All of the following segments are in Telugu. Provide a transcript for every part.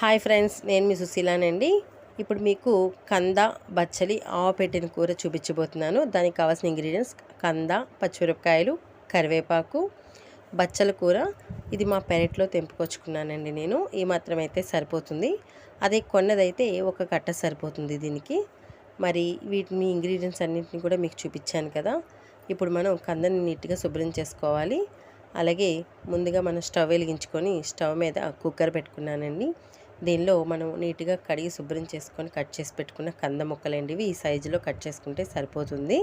హాయ్ ఫ్రెండ్స్ నేను మీ సుశీలానండి. ఇప్పుడు మీకు కంద బచ్చలి ఆవు పెట్టిన కూర చూపించబోతున్నాను. దానికి కావాల్సిన ఇంగ్రీడియంట్స్ కంద పచ్చిమిరపకాయలు కరివేపాకు బచ్చల కూర. ఇది మా పెరట్లో తెంపుకొచ్చుకున్నానండి నేను. ఈ మాత్రం అయితే సరిపోతుంది. అదే కొన్నదైతే ఒక కట్ట సరిపోతుంది దీనికి. మరి వీటిని ఇంగ్రీడియంట్స్ అన్నింటిని కూడా మీకు చూపించాను కదా. ఇప్పుడు మనం కందని నీట్గా శుభ్రం చేసుకోవాలి. అలాగే ముందుగా మనం స్టవ్ వెలిగించుకొని స్టవ్ మీద కుక్కర్ పెట్టుకున్నానండి. దీనిలో మనం నీట్గా కడిగి శుభ్రం చేసుకొని కట్ చేసి పెట్టుకున్న కంద ముక్కలండి ఇవి ఈ సైజులో కట్ చేసుకుంటే సరిపోతుంది.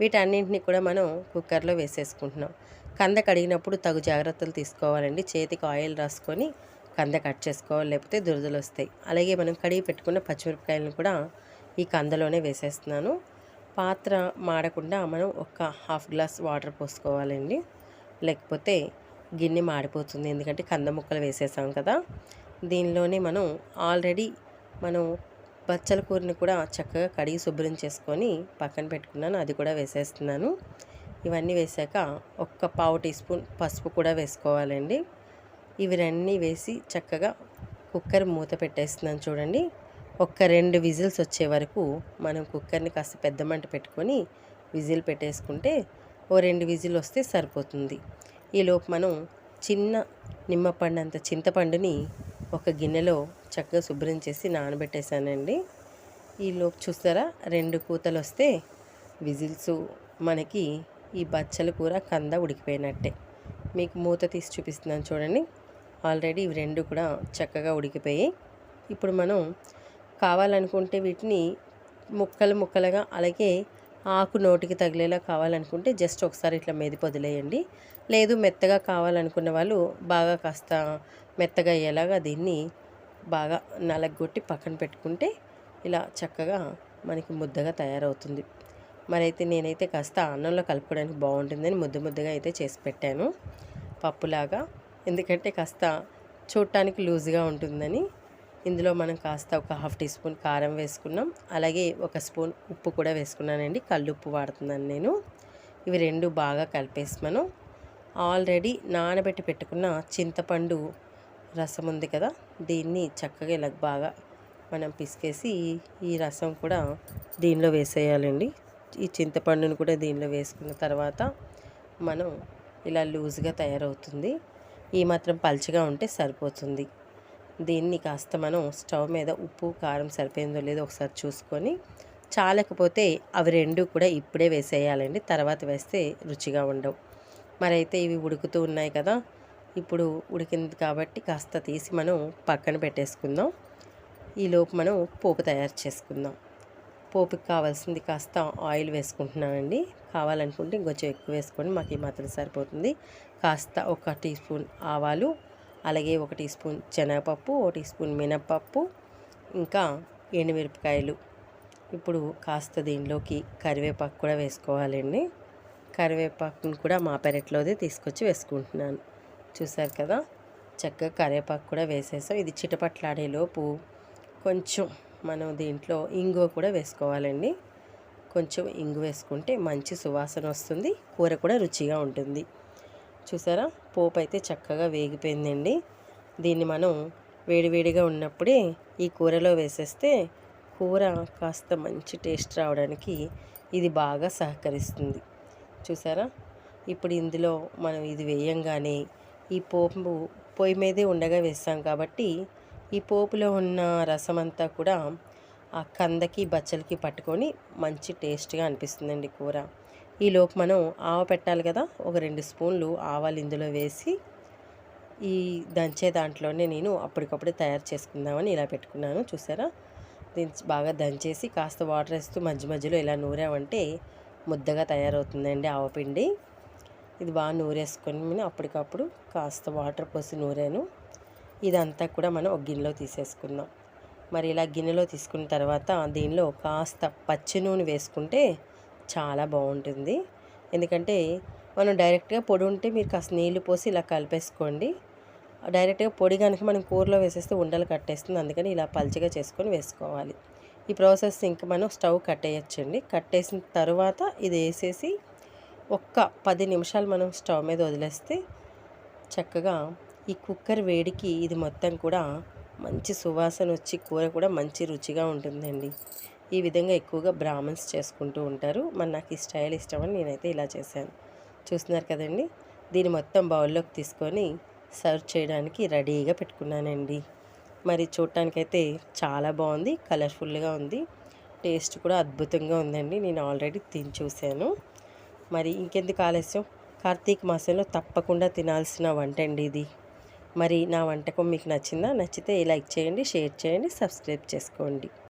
వీటన్నింటినీ కూడా మనం కుక్కర్లో వేసేసుకుంటున్నాం. కంద కడిగినప్పుడు తగు జాగ్రత్తలు తీసుకోవాలండి. చేతికి ఆయిల్ రాసుకొని కంద కట్ చేసుకోవాలి లేకపోతే దురదలు వస్తాయి. అలాగే మనం కడిగి పెట్టుకున్న పచ్చిమిరపకాయలను కూడా ఈ కందలోనే వేసేస్తున్నాను. పాత్ర మాడకుండా మనం ఒక హాఫ్ గ్లాస్ వాటర్ పోసుకోవాలండి. లేకపోతే గిన్నె మాడిపోతుంది. ఎందుకంటే కంద ముక్కలు వేసేసాం కదా. దీనిలోనే మనం ఆల్రెడీ మనం బచ్చల కూరని కూడా చక్కగా కడిగి శుభ్రం చేసుకొని పక్కన పెట్టుకున్నాను. అది కూడా వేసేస్తున్నాను. ఇవన్నీ వేసాక ఒక్క పావు టీ స్పూన్ పసుపు కూడా వేసుకోవాలండి. ఇవి అన్నీ వేసి చక్కగా కుక్కర్ మూత పెట్టేస్తున్నాను చూడండి. ఒక్క రెండు విజిల్స్ వచ్చే వరకు మనం కుక్కర్ని కాస్త పెద్ద మంట పెట్టుకొని విజిల్ పెట్టేసుకుంటే ఓ రెండు విజిల్ వస్తే సరిపోతుంది. ఈలోపు మనం చిన్న నిమ్మపండు అంత చింతపండుని ఒక గిన్నెలో చక్కగా శుభ్రం చేసి నానబెట్టేశానండి. ఈలోపు చూస్తారా రెండు కూతలు వస్తే విజిల్స్ మనకి ఈ బచ్చల కూర కంద ఉడికిపోయినట్టే. మీకు మూత తీసి చూపిస్తున్నాను చూడండి. ఆల్రెడీ ఇవి రెండు కూడా చక్కగా ఉడికిపోయాయి. ఇప్పుడు మనం కావాలనుకుంటే వీటిని ముక్కలు ముక్కలుగా అలాగే ఆకు నోటికి తగిలేలా కావాలనుకుంటే జస్ట్ ఒకసారి ఇట్లా మెది వదిలేయండి. లేదు మెత్తగా కావాలనుకున్న వాళ్ళు బాగా కాస్త మెత్తగా అయ్యేలాగా దీన్ని బాగా నలగొట్టి పక్కన పెట్టుకుంటే ఇలా చక్కగా మనకి ముద్దగా తయారవుతుంది. మరైతే నేనైతే కాస్త అన్నంలో కలుపుకోవడానికి బాగుంటుందని ముద్ద ముద్దగా అయితే చేసి పెట్టాను పప్పులాగా. ఎందుకంటే కాస్త చూడటానికి లూజ్గా ఉంటుందని ఇందులో మనం కాస్త ఒక హాఫ్ టీ స్పూన్ కారం వేసుకున్నాం. అలాగే ఒక స్పూన్ ఉప్పు కూడా వేసుకున్నానండి. కళ్ళు ఉప్పు వాడుతున్నాను నేను. ఇవి రెండు బాగా కలిపేసి మనం ఆల్రెడీ నానబెట్టి పెట్టుకున్న చింతపండు రసం ఉంది కదా దీన్ని చక్కగా ఇలా బాగా మనం పిసికేసి ఈ రసం కూడా దీనిలో వేసేయాలండి. ఈ చింతపండును కూడా దీనిలో వేసుకున్న తర్వాత మనం ఇలా లూజ్గా తయారవుతుంది. ఈ మాత్రం పల్చగా ఉంటే సరిపోతుంది. దీన్ని కాస్త మనం స్టవ్ మీద ఉప్పు కారం సరిపోయిందో లేదో ఒకసారి చూసుకొని చాలకపోతే అవి రెండు కూడా ఇప్పుడే వేసేయాలండి. తర్వాత వేస్తే రుచిగా ఉండవు. మరైతే ఇవి ఉడుకుతూ ఉన్నాయి కదా ఇప్పుడు ఉడికింది కాబట్టి కాస్త తీసి మనం పక్కన పెట్టేసుకుందాం. ఈలోపు మనం పోపు తయారు చేసుకుందాం. పోపుకి కావాల్సింది కాస్త ఆయిల్ వేసుకుంటున్నానండి. కావాలనుకుంటే ఇంకొంచెం ఎక్కువ వేసుకొని మాకు ఈ మాత్రం సరిపోతుంది. కాస్త ఒక టీ స్పూన్ ఆవాలు అలాగే ఒక టీ స్పూన్ శనగపప్పు ఒక టీ స్పూన్ మినప్పప్పు ఇంకా ఎండుమిరపకాయలు. ఇప్పుడు కాస్త దీనిలోకి కరివేపాకు కూడా వేసుకోవాలండి. కరివేపాకుని కూడా మా పెరట్లోదే తీసుకొచ్చి వేసుకుంటున్నాను. చూసారు కదా? చక్కగా కరివేపాకు కూడా వేసేసాం. ఇది చిటపట్లాడేలోపు కొంచెం మనం దీంట్లో ఇంగువ కూడా వేసుకోవాలండి. కొంచెం ఇంగు వేసుకుంటే మంచి సువాసన వస్తుంది. కూర కూడా రుచిగా ఉంటుంది. చూసారా? పోపు అయితే చక్కగా వేగిపోయిందండి. దీన్ని మనం వేడివేడిగా ఉన్నప్పుడే ఈ కూరలో వేసేస్తే కూర కాస్త మంచి టేస్ట్ రావడానికి ఇది బాగా సహకరిస్తుంది. చూసారా? ఇప్పుడు ఇందులో మనం ఇది వేయంగానే ఈ పోపు పొయ్యి మీదే ఉండగా వేస్తాం కాబట్టి ఈ పోపులో ఉన్న రసం అంతా కూడా ఆ కందకి బచ్చలకి పట్టుకొని మంచి టేస్ట్గా అనిపిస్తుందండి కూర. ఈలోపు మనం ఆవ పెట్టాలి కదా ఒక రెండు స్పూన్లు ఆవాలు ఇందులో వేసి ఈ దంచే దాంట్లోనే నేను అప్పటికప్పుడు తయారు చేసుకుందామని ఇలా పెట్టుకున్నాను చూసారా? దీన్ని బాగా దంచేసి కాస్త వాటర్ వేస్తూ మధ్య మధ్యలో ఇలా నూరామంటే ముద్దగా తయారవుతుందండి ఆవపిండి ఇది బాగా నూరేసుకొని అప్పటికప్పుడు కాస్త వాటర్ పోసి నూరాను. ఇదంతా కూడా మనం ఒక గిన్నెలో తీసేసుకుందాం. మరి ఇలా గిన్నెలో తీసుకున్న తర్వాత దీనిలో కాస్త పచ్చి నూనె వేసుకుంటే చాలా బాగుంటుంది. ఎందుకంటే మనం డైరెక్ట్గా పొడి ఉంటే మీరు కాస్త నీళ్ళు పోసి ఇలా కలిపేసుకోండి. డైరెక్ట్గా పొడి కనుక మనం కూరలో వేసేస్తే ఉండలు కట్టేస్తుంది. అందుకని ఇలా పల్చగా చేసుకొని వేసుకోవాలి. ఈ ప్రాసెస్ ఇంకా మనం స్టవ్ కట్టేయచ్చండి. కట్టేసిన తర్వాత ఇది వేసేసి ఒక్క పది నిమిషాలు మనం స్టవ్ మీద వదిలేస్తే చక్కగా ఈ కుక్కర్ వేడికి ఇది మొత్తం కూడా మంచి సువాసన వచ్చి కూర కూడా మంచి రుచిగా ఉంటుందండి. ఈ విధంగా ఎక్కువగా బ్రాహ్మణ్స్ చేసుకుంటూ ఉంటారు. మరి నాకు ఈ స్టైల్ ఇష్టమని నేనైతే ఇలా చేశాను. చూస్తున్నారు కదండి? దీన్ని మొత్తం బౌల్లోకి తీసుకొని సర్వ్ చేయడానికి రెడీగా పెట్టుకున్నానండి. మరి చూడటానికైతే చాలా బాగుంది కలర్ఫుల్గా ఉంది. టేస్ట్ కూడా అద్భుతంగా ఉందండి. నేను ఆల్రెడీ తిని చూశాను. మరి ఇంకెందుకు ఆలస్యం? కార్తీక మాసంలో తప్పకుండా తినాల్సిన వంట అండి ఇది. మరి నా వంటకం మీకు నచ్చిందా? నచ్చితే లైక్ చేయండి షేర్ చేయండి సబ్స్క్రైబ్ చేసుకోండి.